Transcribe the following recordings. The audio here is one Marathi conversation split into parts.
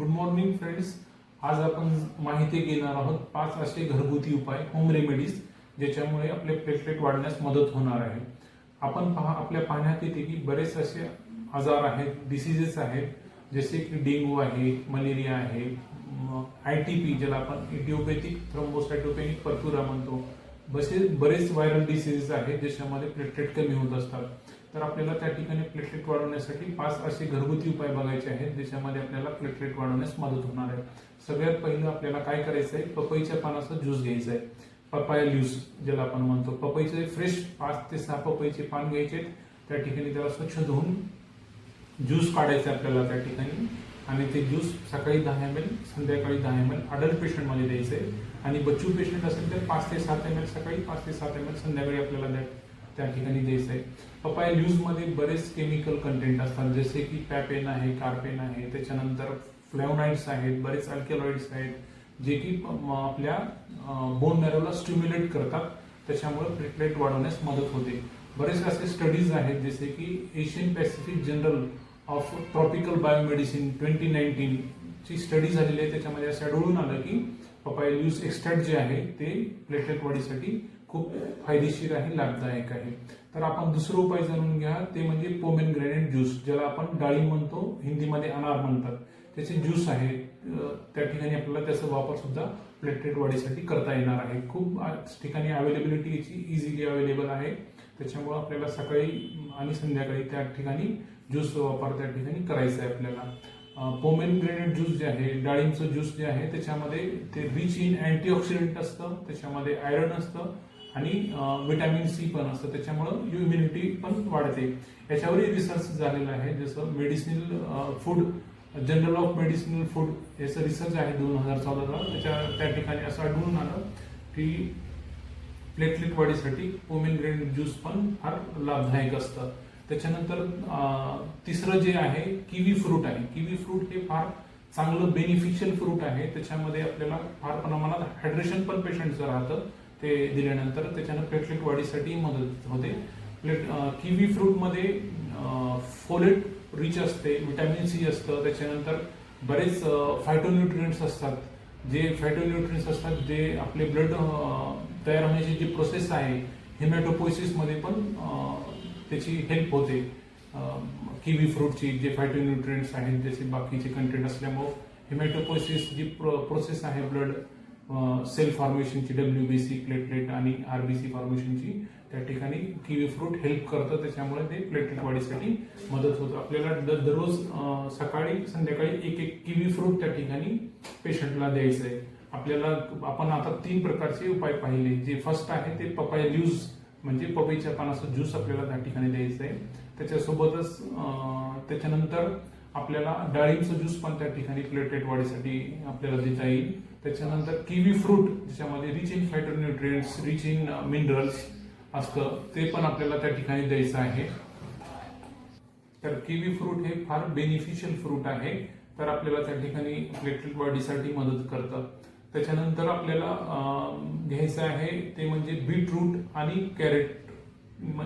गुड मॉर्निंग फ्रेंड्स आज आपण माहिती घेणार आहोत पाच असे घरगुती उपाय होम रेमेडीज ज्याच्यामुळे आपले प्लेटलेट वाढण्यास मदत होणार आहे. आपण पहा आपल्या पाहण्यात येते की बरेच असे आजार आहेत डिसिजेस आहेत जसे की डेंगू आहे मलेरिया आहे आय टी पी ज्याला आपण इटिओपॅथिक थ्रोम्बोसायटोपेनिक परतुरा म्हणतो. बसे बरेच व्हायरल डिसिजेस आहेत ज्याच्यामध्ये प्लेटलेट कमी होत असतात. तर आपल्याला त्या ठिकाणी प्लेटलेट वाढवण्यासाठी पाच असे घरगुती उपाय बघायचे आहेत. ज्याच्यामध्ये आपल्याला प्लेटलेट वाढवण्यास मदत होणार आहे. सगळ्यात पहिलं आपल्याला काय करायचं आहे? पपईच्या पानाचा ज्यूस घ्यायचा आहे. पपाया ज्यूस ज्याला आपण म्हणतो. पपईचे फ्रेश पाच ते सहा पपईचे पान घ्यायचे त्या ठिकाणी त्याला स्वच्छ धुवून ज्यूस काढायचं आपल्याला त्या ठिकाणी. आणि ते ज्यूस सकाळी दहा एम एल संध्याकाळी दहा एम एल अडल्ट पेशंटमध्ये द्यायचं आहे. आणि बच्चू पेशंट असेल तर पाच ते सात एम एल सकाळी पाच ते सात एम एल संध्याकाळी आपल्याला द्या त्या ठिकाणी द्यायचं आहे पपाया मध्ये बरेच केमिकल कंटेंट असतात. जसे की पॅपेन आहे कार्पेन आहे त्याच्यानंतर फ्लॅवनाइड्स आहेत बरेच अल्केलॉइड्स आहेत जे की आपल्या बोन नॅरोला स्टिम्युलेट करतात. त्याच्यामुळे प्लेटलेट वाढवण्यास मदत होते. बरेच असे स्टडीज आहेत जसे की Asian Pacific journal of tropical biomedicine twenty nineteen ची स्टडी झालेली आहे. त्याच्यामध्ये असं आढळून आलं की पपाया यूज एक्स्ट्रॅक्ट जे आहे ते प्लेटलेट वाढीसाठी खूप फायदेशीर आहे लाभदायक आहे. तर आपण दुसरा उपाय जाणून घ्या ते म्हणजे पोमेन ग्रेनेट ज्यूस ज्याला आपण डाळी म्हणतो हिंदीमध्ये अनार म्हणतात. त्याचे ज्यूस आहे त्या ठिकाणी आपल्याला त्याचा वापर सुद्धा प्लेटलेट वाढीसाठी करता येणार आहे. खूप आज ठिकाणी अवेलेबिलिटी याची इझिली अवेलेबल आहे. त्याच्यामुळे आपल्याला सकाळी आणि संध्याकाळी त्या ठिकाणी ज्यूस वापर त्या ठिकाणी करायचा आहे आपल्याला. पोमेन ग्रेनेट ज्यूस जे आहे डाळिंबचं ज्यूस जे आहे त्याच्यामध्ये ते रिच इन अँटीऑक्सिडंट असतं त्याच्यामध्ये आयरन असतं आणि विटॅमिन सी पण असतं. त्याच्यामुळं इम्युनिटी पण वाढते. याच्यावरही रिसर्च झालेला आहे. जसं medicinal food journal of medicinal food याचं रिसर्च आहे दोन हजार चौदाला. त्याच्या त्या ठिकाणी असं आढळून आलं की प्लेटलेट वाढीसाठी ओमेन ग्रेन ज्यूस पण फार लाभदायक असतं. त्याच्यानंतर तिसरं जे आहे किवी फ्रूट आहे. किवी फ्रूट हे फार चांगलं बेनिफिशियल फ्रूट आहे. त्याच्यामध्ये आपल्याला फार प्रमाणात हायड्रेशन पण पेशंटचं राहतं. ते दिल्यानंतर त्याच्यानं प्लेटलेट वाढीसाठी मदत होते. प्लेट किवी फ्रूटमध्ये फोलेट रिच असते विटॅमिन सी असतं. त्याच्यानंतर बरेच फायटोन्युट्रियंट्स असतात. जे फायटोन्युट्रियंट्स असतात जे आपले ब्लड तयार होण्याची जी प्रोसेस आहे हिमॅटोपोसिसमध्ये पण त्याची हेल्प होते. किवी फ्रूटची जे फायटोन्युट्रियंट्स आहेत त्याचे बाकीचे कंटेंट असल्यामुळं हिमॅटोपोसिस जी प्रोसेस आहे ब्लड सेल फॉर्मेशनची डब्ल्यू बी सी प्लेटलेट आणि आरबीसी फॉर्मेशनची त्या ठिकाणी किवी फ्रूट हेल्प करतं. त्याच्यामुळे ते प्लेटलेट वाढीसाठी मदत होतं. आपल्याला दररोज सकाळी संध्याकाळी एक एक किवी फ्रूट त्या ठिकाणी पेशंटला द्यायचं आहे आपल्याला आपण आता तीन प्रकारचे उपाय पाहिले. जे फर्स्ट आहे ते पपाया ज्यूस म्हणजे पपईच्या पानाचा ज्यूस आपल्याला त्या ठिकाणी द्यायचं आहे त्याच्यासोबतच त्याच्यानंतर आपल्याला डाळिंबचं ज्यूस पण त्या ठिकाणी प्लेटलेट वाढीसाठी आपल्याला देता येईल. त्याच्यानंतर किवी फ्रूट ज्याच्यामध्ये rich in phytonutrients rich in minerals असतं ते पण आपल्याला त्या ठिकाणी द्यायचं आहे. तर किवी फ्रूट हे फार बेनिफिशियल फ्रूट आहे. तर आपल्याला त्या ठिकाणी प्लेटलेट वाढीसाठी मदत करतं. त्याच्यानंतर आपल्याला घ्यायचं आहे ते म्हणजे बीटरूट आणि कॅरेट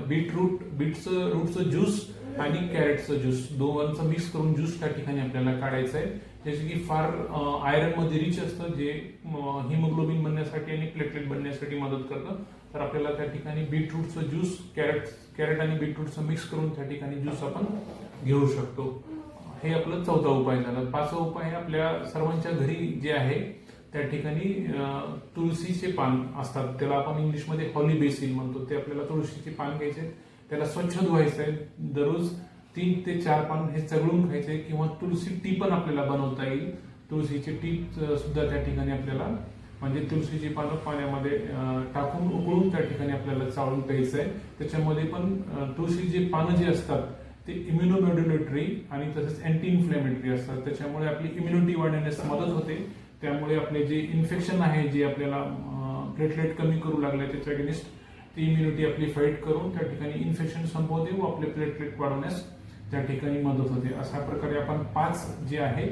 बीटरूट बीटचं रूटचं ज्यूस आणि कॅरेटचं ज्यूस. दोघांचं मिक्स करून ज्यूस त्या ठिकाणी आपल्याला काढायचं आहे. जसे की फार आयरनमध्ये रिच असतं जे हिमोग्लोबिन बनण्यासाठी आणि प्लेटलेट बनण्यासाठी मदत करतं. तर आपल्याला त्या ठिकाणी बीटरूटचं ज्यूस कॅरेट कॅरेट आणि बीटरूटचं मिक्स करून त्या ठिकाणी ज्यूस आपण घेऊ शकतो. हे आपलं चौथा उपाय झाला. पाचवा उपाय आपल्या सर्वांच्या घरी जे आहे त्या ठिकाणी तुळशीचे पान असतात. त्याला आपण इंग्लिशमध्ये हॉली बेसिल म्हणतो. ते आपल्याला तुळशीचे पान घ्यायचे त्याला स्वच्छ धुवायचं आहे. दररोज तीन ते चार पान हे चगळून खायचे किंवा तुळशी टी पण आपल्याला बनवता येईल. तुळशीची टी सुद्धा त्या ठिकाणी आपल्याला म्हणजे तुळशीची पानं पाण्यामध्ये टाकून उकळून त्या ठिकाणी आपल्याला चाळून प्यायचं आहे. त्याच्यामध्ये पण तुळशीचे पानं जी असतात ते इम्युनोमॉड्युलेटरी आणि तसेच अँटी इन्फ्लेमेटरी असतात. त्याच्यामुळे आपली इम्युनिटी वाढवण्यास मदत होते. त्यामुळे आपले जे इन्फेक्शन आहे जे आपल्याला प्लेटलेट कमी करू लागले त्याच्या अगेनिस्ट ती इम्युनिटी आपली फाईट करून त्या ठिकाणी इन्फेक्शन संपवते व आपले प्लेटलेट वाढवण्यास त्या ठिकाणी मदत होते. अशा प्रकारे आपण पाच जे आहे